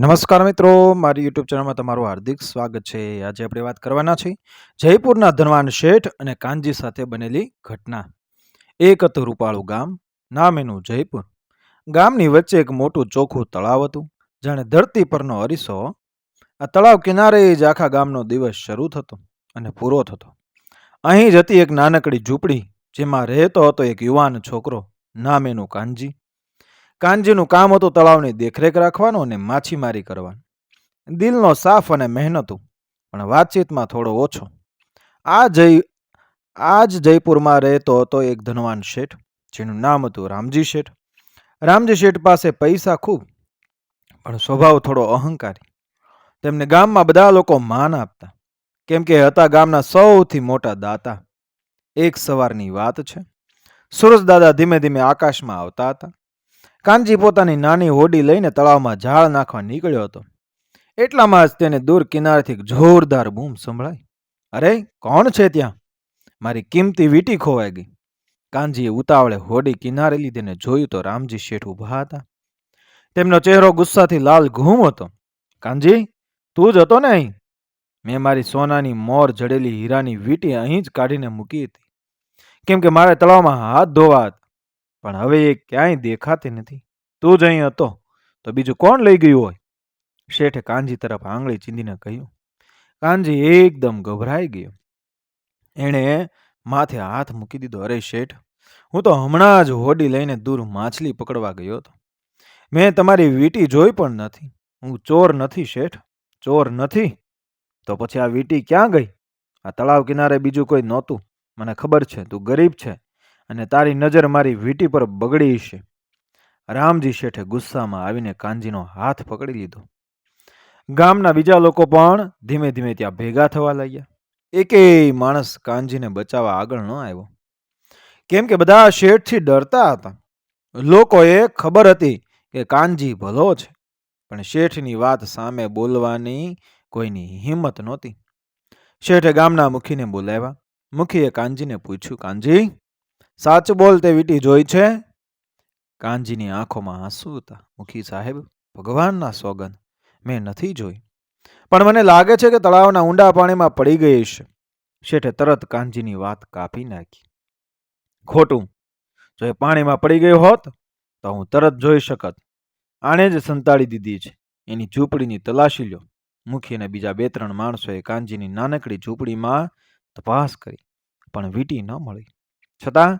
નમસ્કાર મિત્રો, મારી યુટ્યુબ ચેનલમાં તમારું હાર્દિક સ્વાગત છે. આજે આપણે વાત કરવાના છીએ જયપુરના ધનવાન શેઠ અને કાનજી સાથે બનેલી ઘટના. એક હતું રૂપાળું ગામ, નામ એનું જયપુર. ગામની વચ્ચે એક મોટું ચોખ્ખું તળાવ હતું, જાણે ધરતી પરનો અરીસો. આ તળાવ કિનારે જ આખા ગામનો દિવસ શરૂ થતો અને પૂરો થતો. અહીં જતી એક નાનકડી ઝૂંપડી, જેમાં રહેતો હતો એક યુવાન છોકરો, નામ એનું કાનજી. કાનજીનું કામ હતું તળાવની દેખરેખ રાખવાનું અને માછીમારી કરવાનું. દિલનો સાફ અને મહેનતું પણ વાતચીતમાં થોડો ઓછો. આ જય આ જ જયપુરમાં રહેતો હતો એક ધનવાન શેઠ, જેનું નામ હતું રામજી શેઠ. રામજી શેઠ પાસે પૈસા ખૂબ, પણ સ્વભાવ થોડો અહંકારી. તેમને ગામમાં બધા લોકો માન આપતા, કેમ કે હતા ગામના સૌથી મોટા દાતા. એક સવારની વાત છે. સુરજ દાદા ધીમે ધીમે આકાશમાં આવતા હતા. કાનજી પોતાની નાની હોડી લઈને તળાવમાં ઝાડ નાખવા નીકળ્યો હતો. એટલામાં જ તેને દૂર કિનારેથી જોરદાર બૂમ સંભળાઈ. અરે, કોણ છે ત્યાં? મારી કિંમતી વીટી ખોવાઈ ગઈ. કાનજીએ ઉતાવળે હોડી કિનારે લીધીને જોયું તો રામજી શેઠ ઊભા હતા. તેમનો ચહેરો ગુસ્સાથી લાલ ઘૂમ હતો. કાનજી, તું જ હતો ને અહીં? મેં મારી સોનાની મોર જડેલી હીરાની વીટી અહીં જ કાઢીને મૂકી હતી. કેમ કે મારે તળાવમાં હાથ ધોવા હતા પણ હવે એ ક્યાંય દેખાતી નથી. તું જ અહીં હતો, તો બીજું કોણ લઈ ગયું હોય? શેઠે કાનજી તરફ આંગળી ચીંધીને કહ્યું, કાનજી, એકદમ ગભરાઈ ગયો. એણે માથે હાથ મૂકી દીધો. અરે શેઠ, હું તો હમણાં જ હોડી લઈને દૂર માછલી પકડવા ગયો હતો. મેં તમારી વીટી જોઈ પણ નથી. હું ચોર નથી શેઠ, ચોર નથી. તો પછી આ વીટી ક્યાં ગઈ? આ તળાવ કિનારે બીજું કોઈ નહોતું. મને ખબર છે, તું ગરીબ છે. અને તારી નજર મારી વીટી પર બગડી છે. રામજી શેઠે ગુસ્સામાં આવીને કાનજીનો હાથ પકડી લીધો. ગામના બીજા લોકો પણ ધીમે ધીમે ત્યાં ભેગા થવા લાગ્યા. એકેય માણસ કાનજીને બચાવવા આગળ ન આવ્યો. કેમ કે બધા શેઠથી ડરતા હતા. લોકોએ ખબર હતી કે કાનજી ભલો છે, પણ શેઠની વાત સામે બોલવાની કોઈની હિંમત નહોતી. શેઠે ગામના મુખીને બોલાવ્યા. મુખીએ કાનજીને પૂછ્યું, કાનજી સાચું બોલ તે વીટી, જોઈ છે? કાનજીની આંખોમાં આંસુ હતા. મુખી સાહેબ, ભગવાનના સોગંદ મેં નથી જોઈ. પણ મને લાગે છે કે તળાવના ઊંડા પાણીમાં પડી ગઈ છે. શેઠે તરત કાનજીની વાત કાપી નાખી. ખોટું. જો એ પાણીમાં પડી ગયો હોત, તો હું તરત જોઈ શકત. આણે જ સંતાડી દીધી છે. એની ઝૂંપડીની તલાશી લ્યો મુખી અને બીજા બે ત્રણ માણસોએ કાનજીની નાનકડી ઝૂંપડીમાં તપાસ કરી, પણ વીટી ન મળી. છતાં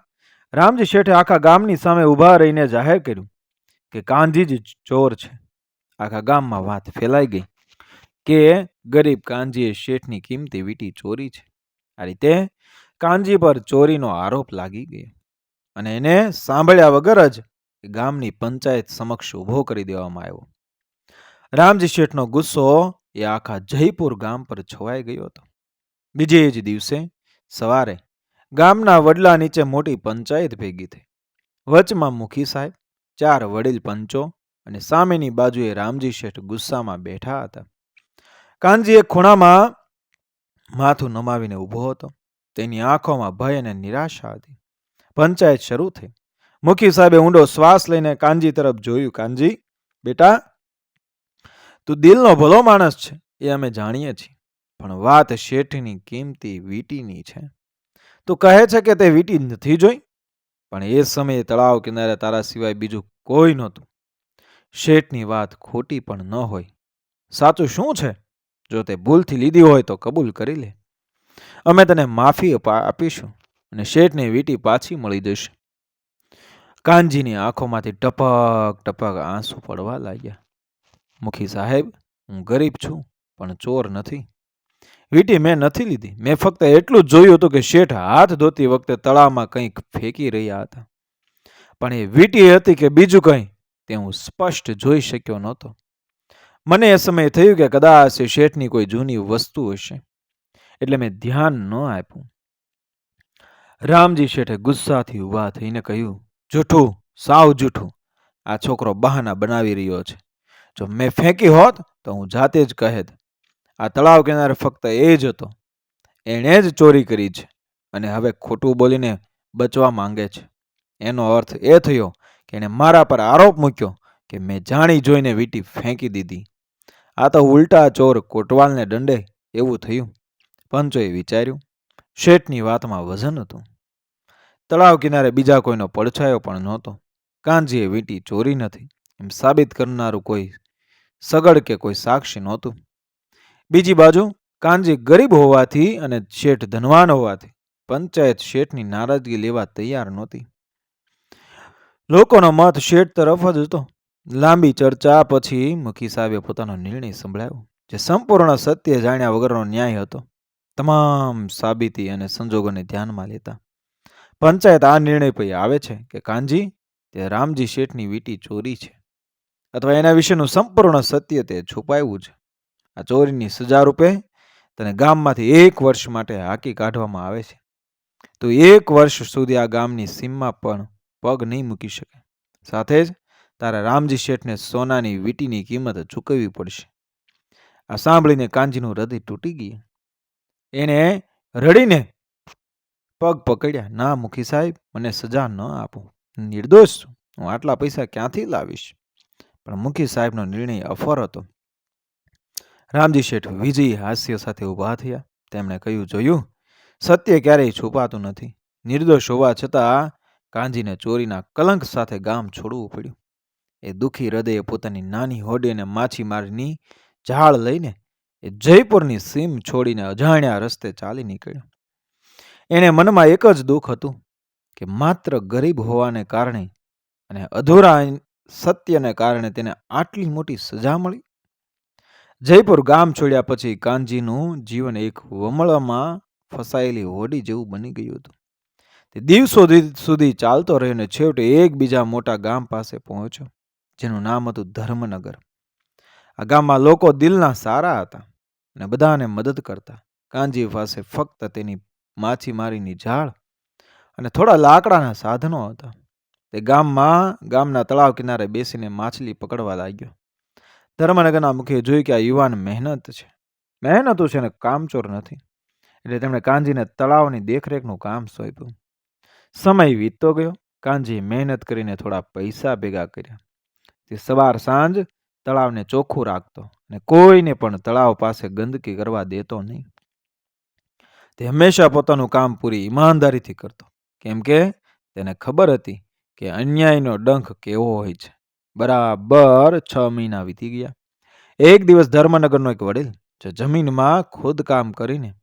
રામજી શેઠે આખા ગામની સામે ઊભા રહીને જાહેર કર્યું કે કાનજી જ ચોર છે. આખા ગામમાં વાત ફેલાઈ ગઈ કે ગરીબ કાનજીએ શેઠની કિંમતી વીટી ચોરી છે. આ રીતે કાનજી પર ચોરીનો આરોપ લાગી ગયો અને એને સાંભળ્યા વગર જ ગામની પંચાયત સમક્ષ ઊભો કરી દેવામાં આવ્યો. રામજી શેઠનો ગુસ્સો એ આખા જયપુર ગામ પર છવાઈ ગયો હતો. બીજે જ દિવસે સવારે ગામના વડલા નીચે મોટી પંચાયત ભેગી થઈ. વચમાં મુખી સાહેબ, ચાર વડીલ પંચો અને સામેની બાજુએ રામજી શેઠ ગુસ્સામાં બેઠા હતા. કાનજી એક ખૂણામાં માથું નમાવીને ઊભો હતો. તેની આંખોમાં ભય અને નિરાશા હતી. પંચાયત શરૂ થઈ. મુખી સાહેબે ઊંડો શ્વાસ લઈને કાનજી તરફ જોયું. કાનજી, બેટા, તું દિલનો ભલો માણસ છે, એ અમે જાણીએ છીએ. પણ વાત શેઠની કિંમતી વીટીની છે. તું કહે છે કે તે વીટી નથી જોઈ? પણ એ સમયે તળાવ કિનારે તારા સિવાય બીજું કોઈ નહોતું. શેઠની વાત ખોટી પણ ન હોય. સાચું શું છે? જો તે ભૂલથી લીધી હોય તો કબૂલ કરી લે. અમે તને માફી આપા- આપીશું અને શેઠની વીટી પાછી મળી જશે. કાનજીની આંખોમાંથી ટપક ટપક આંસુ પડવા લાગ્યા. મુખી સાહેબ, હું ગરીબ છું, પણ ચોર નથી. વીટી મેં નથી લીધી. મેં ફક્ત એટલું જ જોયું હતું કે શેઠ હાથ ધોતી વખતે તળાવમાં કંઈક ફેંકી રહ્યા હતા. પણ એ વીટી હતી કે બીજું કંઈ તે હું સ્પષ્ટ જોઈ શક્યો નહોતો. મને એ સમયે થયું કે કદાચ એ શેઠની કોઈ જૂની વસ્તુ હશે. એટલે મેં ધ્યાન ન આપ્યું. રામજી શેઠે ગુસ્સાથી ઊભા થઈને કહ્યું જૂઠું સાવ જૂઠું આ છોકરો બહાના બનાવી રહ્યો છે. જો મેં ફેંકી હોત તો હું જાતે જ કહેત આ તળાવ કિનારે ફક્ત એ જ હતો. એણે જ ચોરી કરી છે અને હવે ખોટું બોલીને બચવા માંગે છે. એનો અર્થ એ થયો કે એણે મારા પર આરોપ મૂક્યો કે મેં જાણી જોઈને વીંટી ફેંકી દીધી. આ તો ઉલટા ચોર કોટવાલને દંડે એવું થયું. પંચોએ વિચાર્યું, શેઠની વાતમાં વજન હતું. તળાવ કિનારે બીજા કોઈનો પડછાયો પણ નહોતો. કાંજીએ વીંટી ચોરી નથી એમ સાબિત કરનારું કોઈ સગડ કે કોઈ સાક્ષી નહોતું. બીજી બાજુ, કાનજી ગરીબ હોવાથી અને શેઠ ધનવાન હોવાથી પંચાયત શેઠની નારાજગી લેવા તૈયાર નહોતી. લોકોનો મત શેઠ તરફ જ હતો. લાંબી ચર્ચા પછી મુખી સાહેબે પોતાનો નિર્ણય સંભળાયો, જે સંપૂર્ણ સત્ય જાણ્યા વગરનો ન્યાય હતો. તમામ સાબિતી અને સંજોગોને ધ્યાનમાં લેતા. પંચાયત આ નિર્ણય પછી આવે છે કે કાનજી, તે રામજી શેઠની વીટી ચોરી છે. અથવા એના વિશેનું સંપૂર્ણ સત્ય તે છુપાવ્યું છે. આ ચોરીની સજા રૂપે તને ગામમાંથી એક વર્ષ માટે હાકી કાઢવામાં આવે છે. તો એક વર્ષ સુધી આ ગામની સીમમાં પણ પગ નહીં મૂકી શકે. સાથે જ તારા રામજી શેઠને સોનાની વીટીની કિંમત ચૂકવવી પડશે. આ સાંભળીને કાનજીનું હૃદય તૂટી ગયું. એણે રડીને પગ પકડ્યા. ના મુખી સાહેબ, મને સજા ન આપો. નિર્દોષ છું. હું આટલા પૈસા ક્યાંથી લાવીશ? પણ મુખી સાહેબનો નિર્ણય અફર હતો. રામજી શેઠ વિજય હાસ્ય સાથે ઊભા થયા. તેમણે કહ્યું, જોયું? સત્ય ક્યારેય છુપાતું નથી. નિર્દોષ હોવા છતાં કાંજીને ચોરીના કલંક સાથે ગામ છોડવું પડ્યું. એ દુઃખી હૃદયે પોતાની નાની હોડીને માછીમારની ઝાડ લઈને એ જયપુરની સીમ છોડીને અજાણ્યા રસ્તે ચાલી નીકળ્યો. એણે મનમાં એક જ દુઃખ હતું કે માત્ર ગરીબ હોવાને કારણે અને અધૂરા સત્યને કારણે તેને આટલી મોટી સજા મળી. જયપુર ગામ છોડ્યા પછી કાનજીનું જીવન એક વમળમાં ફસાયેલી હોડી જેવું બની ગયું હતું. તે દિવસો સુધી ચાલતો રહ્યો ને છેવટે એક બીજા મોટા ગામ પાસે પહોંચ્યો, જેનું નામ હતું ધર્મનગર. આ ગામમાં લોકો દિલના સારા હતા અને બધાને મદદ કરતા. કાનજી પાસે ફક્ત તેની માછીમારીની ઝાડ અને થોડા લાકડાના સાધનો હતા. તે ગામમાં, ગામના તળાવ કિનારે બેસીને માછલી પકડવા લાગ્યો. ધર્મનગરના મુખે જોયું કે આ યુવાન મહેનત છે. મહેનતું છે ને કામચોર નથી. એટલે તેમણે કાંજીને તળાવની દેખરેખનું કામ સોંપ્યું. સમય વીતતો ગયો. કાંજી મહેનત કરીને થોડા પૈસા ભેગા કર્યા. તે સવાર સાંજ તળાવને ચોખ્ખું રાખતો અને કોઈને પણ તળાવ પાસે ગંદકી કરવા દેતો નહીં. તે હંમેશા પોતાનું કામ પૂરી ઈમાનદારીથી કરતો. કેમ કે તેને ખબર હતી કે અન્યાયનો ડંખ કેવો હોય છે. બરાબર છ મહિના વીતી ગયા. એક દિવસ ધર્મનગરનો એક વડીલ જે જમીનમાં ખોદકામ કરીને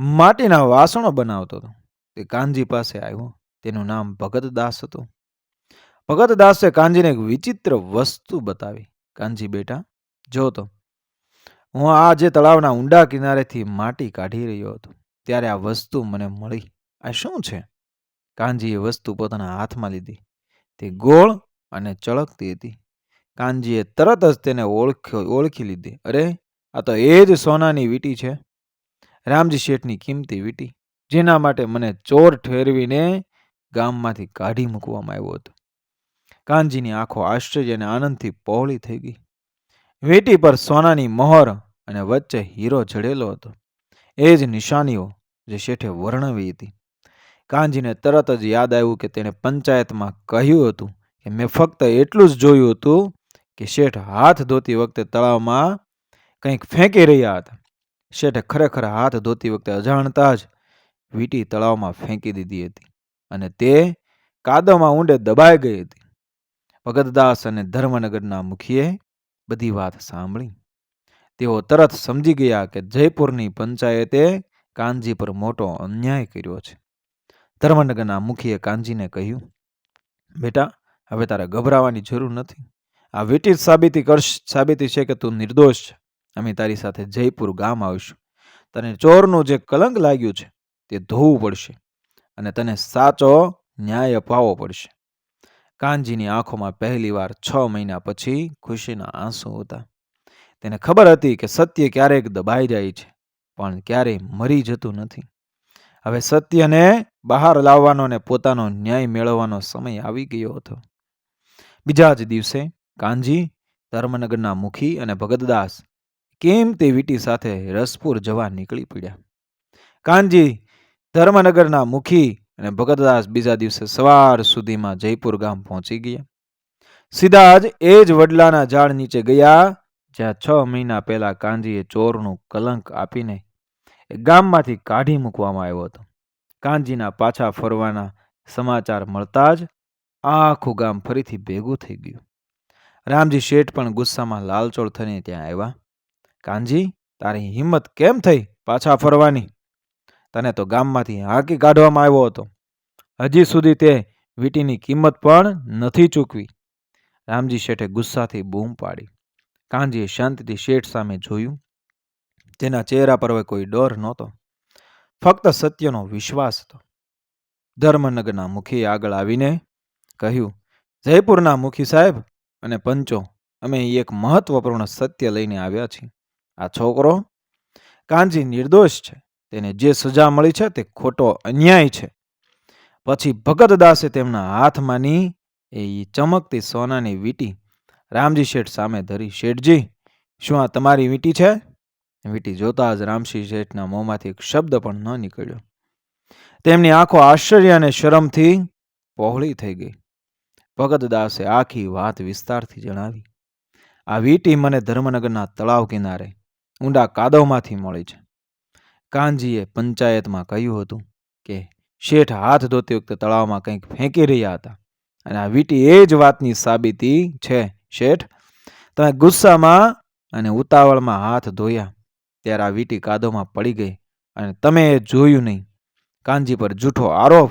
માટીના વાસણો બનાવતો હતો, તે કાનજી પાસે આવ્યો. તેનું નામ ભગતદાસ હતું. ભગતદાસે કાનજીને એક વિચિત્ર વસ્તુ બતાવી. કાનજી બેટા, જો તો, હું આ જે તળાવના ઊંડા કિનારેથી માટી કાઢી રહ્યો હતો, ત્યારે આ વસ્તુ મને મળી. આ શું છે? કાનજીએ વસ્તુ પોતાના હાથમાં લીધી. તે ગોળ અને ચળકતી હતી. કાનજીએ તરત જ તેને ઓળખ્યો, ઓળખી લીધી. અરે, આ તો એ જ સોનાની વીંટી છે. રામજી શેઠની કિંમતી વીંટી, જેના માટે મને ચોર ઠેરવીને ગામમાંથી કાઢી મૂકવામાં આવ્યો હતો. કાનજીની આંખો આશ્ચર્ય અને આનંદથી પહોળી થઈ ગઈ. વીંટી પર સોનાની મહોર અને વચ્ચે હીરો જડેલો હતો. એ જ નિશાનીઓ જે શેઠે વર્ણવી હતી. કાનજીને તરત જ યાદ આવ્યું કે તેણે પંચાયતમાં કહ્યું હતું કે મેં ફક્ત એટલું જ જોયું હતું કે શેઠ હાથ ધોતી વખતે તળાવમાં કંઈક ફેંકી રહ્યા હતા. શેઠે ખરેખર હાથ ધોતી વખતે અજાણતા જ વીંટી તળાવમાં ફેંકી દીધી હતી અને તે કાદવમાં ઊંડે દબાઈ ગઈ હતી. ભગતદાસ અને ધર્મનગરના મુખીએ બધી વાત સાંભળી. તેઓ તરત સમજી ગયા કે જયપુરની પંચાયતે કાનજી પર મોટો અન્યાય કર્યો છે. ધર્મનગરના મુખીએ કાનજીને કહ્યું, બેટા હવે તારે ગભરાવાની જરૂર નથી. આ વીંટી સાબિતી કરશ, સાબિતી છે કે તું નિર્દોષ છે. અમે તારી સાથે જયપુર ગામ આવીશું. તને ચોરનું જે કલંક લાગ્યું છે, તે ધોવું પડશે અને તને સાચો ન્યાય અપાવવો પડશે. કાનજીની આંખોમાં પહેલીવાર છ મહિના પછી ખુશીના આંસુ હતા. તેને ખબર હતી કે સત્ય ક્યારેક દબાઈ જાય છે, પણ ક્યારેય મરી જતું નથી. હવે સત્યને બહાર લાવવાનો અને પોતાનો ન્યાય મેળવવાનો સમય આવી ગયો હતો. બીજા જ દિવસે કાનજી, ધર્મનગરના મુખી અને ભગતદાસ કેમ તે વીટી સાથે રસપુર જવા નીકળી પડ્યા? કાનજી, ધર્મનગરના મુખી અને ભગતદાસ બીજા દિવસે સવાર સુધીમાં જયપુર ગામ પહોંચી ગયા. સીધા જ એ જ વડલાના ઝાડ નીચે ગયા, જ્યાં છ મહિના પહેલા કાનજીએ ચોરનું કલંક આપીને ગામમાંથી કાઢી મૂકવામાં આવ્યો હતો. કાનજીના પાછા ફરવાના સમાચાર મળતા જ આખું ગામ ફરીથી ભેગું થઈ ગયું. રામજી શેઠ પણ ગુસ્સામાં લાલચોળ થઈને ત્યાં આવ્યા. કાનજી, તારી હિંમત કેમ થઈ પાછા ફરવાની? તને તો ગામમાંથી હાંકી કાઢવામાં આવ્યો હતો. હજી સુધી તે વીટીની કિંમત પણ નથી ચૂકવી. રામજી શેઠે ગુસ્સાથી બૂમ પાડી. કાનજીએ શાંતિથી શેઠ સામે જોયું. તેના ચહેરા પર હવે કોઈ ડર નહોતો. ફક્ત સત્યનો વિશ્વાસ હતો. ધર્મનગરના મુખી આગળ આવીને કહ્યું, જયપુરના મુખી સાહેબ અને પંચો, અમે એક મહત્વપૂર્ણ સત્ય લઈને આવ્યા છીએ. આ છોકરો કાંજી નિર્દોષ છે. તેને જે સજા મળી છે તે ખોટો અન્યાય છે. પછી ભગતદાસે તેમના હાથમાંની એ ચમકતી સોનાની વીંટી રામજી શેઠ સામે ધરી, શેઠજી, શું આ તમારી વીંટી છે? વીંટી જોતા જ રામસિંહ શેઠના મોંમાંથી એક શબ્દ પણ ન નીકળ્યો. તેમની આંખો આશ્ચર્ય અને શરમથી પહોળી થઈ ગઈ. ભગતદાસે આખી વાત વિસ્તારથી જણાવી. આ વીંટી મને ધર્મનગરના તળાવ કિનારે, ઊંડા કાદવમાંથી મળી છે. કાનજીએ પંચાયતમાં કહ્યું હતું કે, શેઠ હાથ ધોતી વખતે તળાવમાં કંઈક ફેંકી રહ્યા હતા. અને આ વીંટી એ જ વાતની સાબિતી છે, શેઠ. તમે ગુસ્સામાં અને ઉતાવળમાં હાથ ધોયા, ત્યારે આ વીંટી કાદવમાં પડી ગઈ અને તમે એ જોયું નહીં. કાનજી પર જૂઠો આરોપ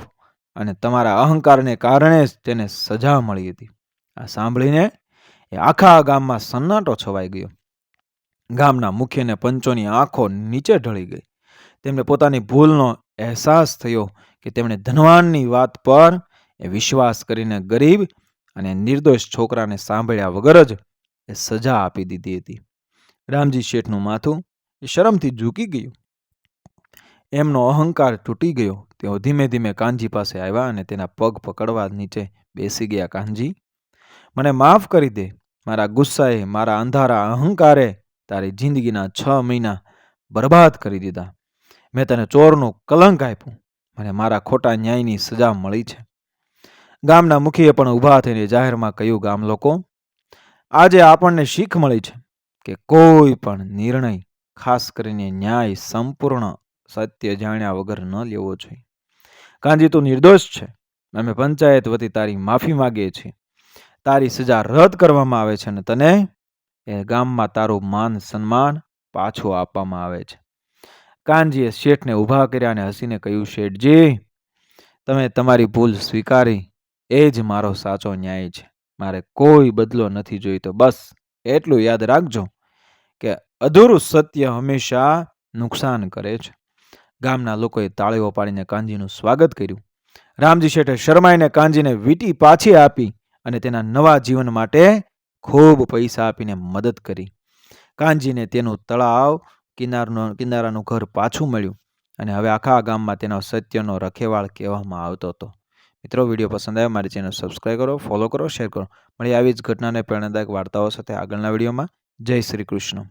અને તમારા અહંકારને કારણે જ તેને સજા મળી હતી. આ સાંભળીને એ આખા ગામમાં સન્નાટો છવાઈ ગયો. ગામના મુખ્યને પંચોની આંખો નીચે ઢળી ગઈ. તેમને પોતાની ભૂલનો અહેસાસ થયો કે તેમણે ધનવાનની વાત પર એ વિશ્વાસ કરીને ગરીબ અને નિર્દોષ છોકરાને સાંભળ્યા વગર જ એ સજા આપી દીધી હતી. રામજી શેઠનું માથું એ શરમથી ઝૂકી ગયું. એમનો અહંકાર તૂટી ગયો. તેઓ ધીમે ધીમે કાનજી પાસે આવ્યા અને તેના પગ પકડવા નીચે બેસી ગયા. કાનજી, મને માફ કરી દે. મારા ગુસ્સાએ, મારા અંધારા અહંકારે તારી જિંદગીના છ મહિના બરબાદ કરી દીધા. મેં તને ચોરનું કલંક આપ્યું. મને મારા ખોટા ન્યાયની સજા મળી છે. ગામના મુખીએ પણ ઊભા થઈને જાહેરમાં કહ્યું, ગામ લોકો, આજે આપણને શીખ મળી છે કે કોઈ પણ નિર્ણય, ખાસ કરીને ન્યાય સંપૂર્ણ સત્ય જાણ્યા વગર ન લેવો જોઈએ. કાંજી તું નિર્દોષ છે. અમે પંચાયત વતી તારી માફી માગીએ છીએ. તારી સજા રદ કરવામાં આવે છે અને તને એ ગામમાં તારું માન સન્માન પાછું આપવામાં આવે છે. કાનજીએ શેઠને ઊભા કર્યા અને હસીને કહ્યું, શેઠજી, તમે તમારી ભૂલ સ્વીકારી. એ જ મારો સાચો ન્યાય છે. મારે કોઈ બદલો નથી જોઈતો. બસ એટલું યાદ રાખજો કે અધૂરું સત્ય હંમેશા નુકસાન કરે છે. ગામના લોકોએ તાળીઓ પાડીને કાંજીનું સ્વાગત કર્યું. રામજી શેઠે શરમાઈને કાંજીને વીંટી પાછી આપી અને તેના નવા જીવન માટે ખૂબ પૈસા આપીને મદદ કરી. કાંજીને તેનું તળાવ કિનારનો, કિનારાનું ઘર પાછું મળ્યું અને હવે આખા ગામમાં તેનો સત્યનો રખેવાળ કહેવામાં આવતો હતો. મિત્રો, વીડિયો પસંદ આવે મારી ચેનલ સબસ્ક્રાઈબ કરો, ફોલો કરો, શેર કરો. મળી આવી જ ઘટનાને પ્રેરણાદાયક વાર્તાઓ સાથે આગળના વિડીયોમાં. જય શ્રી કૃષ્ણ.